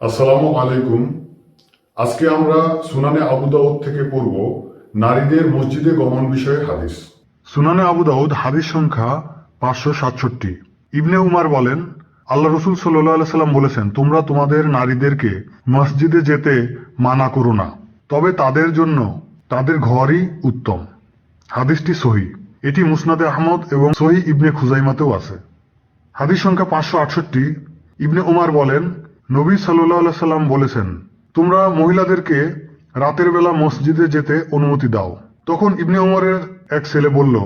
আসসালামু আলাইকুম। আজকে আমরা সুনানে আবু দাউদ থেকে পড়ব নারীদের মসজিদে গমন বিষয়ে হাদিস। সুনানে আবু দাউদ হাদিস সংখ্যা পাঁচশো সাতষট্টি। ইবনে উমার বলেন, আল্লাহ রসুল সাল্লাহ সাল্লাম বলেছেন, তোমরা তোমাদের নারীদেরকে মসজিদে যেতে মানা করো না, তবে তাদের জন্য তাদের ঘরই উত্তম। হাদিসটি সহি। এটি মুসনাদে আহমদ এবং সহি ইবনে খুজাইমাতেও আছে। হাদিস সংখ্যা পাঁচশো আটষট্টি। ইবনে উমার বলেন নবী সাল্লাহ সাল্লাম বলেছেন, তোমরা মহিলাদেরকে রাতের বেলা মসজিদে যেতে অনুমতি দাও। তখন ইবনে উমরের এক ছেলে বলল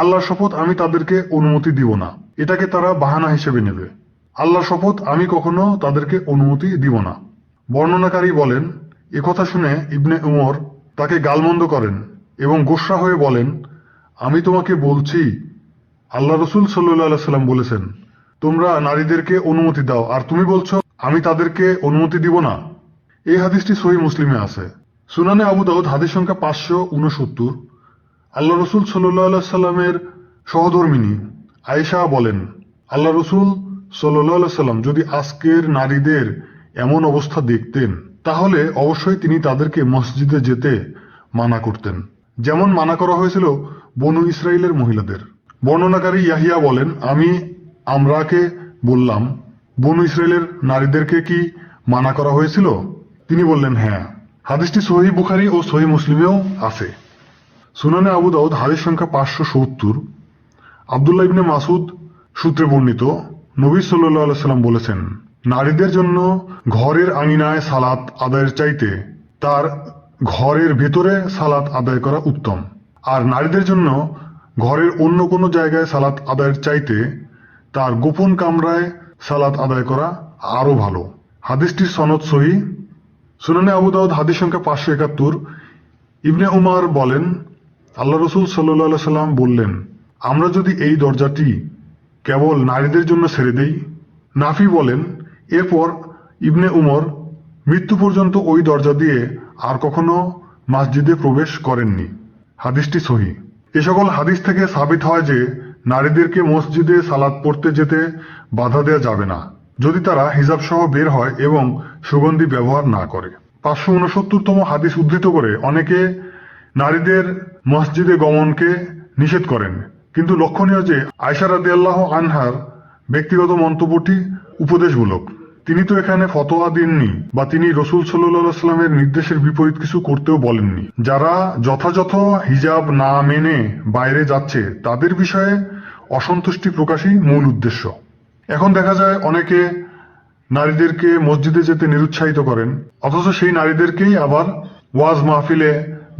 আল্লাহ শপথ আমি তাদেরকে অনুমতি দিব না। এটাকে তারা বাহানা হিসেবে নেবে। আল্লাহ শপথ আমি কখনো তাদেরকে অনুমতি দিব না। বর্ণনাকারী বলেন একথা শুনে ইবনে উমর তাকে গালমন্দ করেন এবং গোস্বা হয়ে বলেন, আমি তোমাকে বলছি, আল্লাহ রসুল সাল্লাহ সাল্লাম বলেছেন, তোমরা নারীদেরকে অনুমতি দাও। আর তুমি বলছো আমি তাদেরকে অনুমতি দিব না। এই হাদিসটি সহি মুসলিমে আছে। সুনানে আবু দাউদ হাদিস সংখ্যা পাঁচশো উনসত্তর আল্লাহ রসুল সাল্লাহ সাল্লামের সহধর্মিনী আয়েশা বলেন, আল্লাহ রসুল সাল্লাহ সাল্লাম যদি আজকের নারীদের এমন অবস্থা দেখতেন, তাহলে অবশ্যই তিনি তাদেরকে মসজিদে যেতে মানা করতেন। যেমন মানা করা হয়েছিল বনু ইসরায়েলের মহিলাদের। বর্ণনাকারী ইয়াহিয়া বলেন, আমি আমরাকে বললাম বনু ইসরায়েলের নারীদেরকে কি মানা করা হয়েছিল? তিনি বললেন হ্যাঁ। হাদিসটি সহি বুখারি ও সহি মুসলিমেও আছে। সুনানে আবু দাউদ হাদিস সংখ্যা পাঁচশো সত্তর। আবদুল্লাহ ইবনে মাসুদ সূত্রে বর্ণিত, নবী সাল্লাহ সাল্লাম বলেছেন, নারীদের জন্য ঘরের আঙিনায় সালাত আদায়ের চাইতে তার ঘরের ভেতরে সালাত আদায় করা উত্তম। আর নারীদের জন্য ঘরের অন্য কোনো জায়গায় সালাত আদায়ের চাইতে তার গোপন কামরায় সালাত আদায় করা আরও ভালো। হাদিসটির সনদ সহি। সুনানে আবু দাউদ হাদিস সংখ্যা পাঁচশো একাত্তর। ইবনে উমার বলেন, আল্লাহ রসুল সাল্লাহ সাল্লাম বললেন, আমরা যদি এই দরজাটি কেবল নারীদের জন্য ছেড়ে দেই? নাফি বলেন, এরপর ইবনে উমর মৃত্যু পর্যন্ত ওই দরজা দিয়ে আর কখনো মসজিদে প্রবেশ করেননি। হাদিসটি সহি। এ সকল হাদিস থেকে সাবিত হয় যে নারীদেরকে মসজিদে সালাদ পড়তে যেতে বাধা দেওয়া যাবে না, যদি তারা হিজাব সহ বের হয় এবং সুগন্ধি ব্যবহার না করে। পাঁচশো উনসত্তরতম হাদিস উদ্ধৃত করে অনেকে নারীদের মসজিদে গমনকে নিষেধ করেন। কিন্তু লক্ষণীয় যে আয়সা রাদি আল্লাহ আনহার ব্যক্তিগত মন্তব্যটি উপদেশমূলক। তিনি তো এখানে ফতোয়া দেননি বা তিনি রসুল সাল্লামের নির্দেশের বিপরীত কিছু করতেও বলেননি। যারা যথাযথ হিজাব না মেনে বাইরে যাচ্ছে, তাদের বিষয়ে অসন্তুষ্টি প্রকাশই মূল উদ্দেশ্য। এখন দেখা যায় অনেকে নারীদেরকে মসজিদে যেতে নিরুৎসাহিত করেন, অথচ সেই নারীদেরকেই আবার ওয়াজ মাহফিলে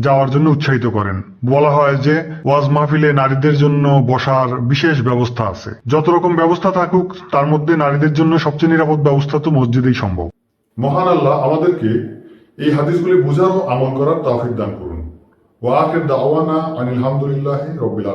যাওয়ার জন্য উৎসাহিত করেন। বলা হয় যে ওয়াজ মাহফিলে নারীদের জন্য বসার বিশেষ ব্যবস্থা আছে। যত রকম ব্যবস্থা থাকুক, তার মধ্যে নারীদের জন্য সবচেয়ে নিরাপদ ব্যবস্থা তো মসজিদেই সম্ভব। মহান আল্লাহ আমাদেরকে এই হাদিসগুলি বোঝার ও আমল করার তৌফিক দান করুন। ওয়া আখির দাওয়ানা আনিল হামদুলিল্লাহি রব্বিল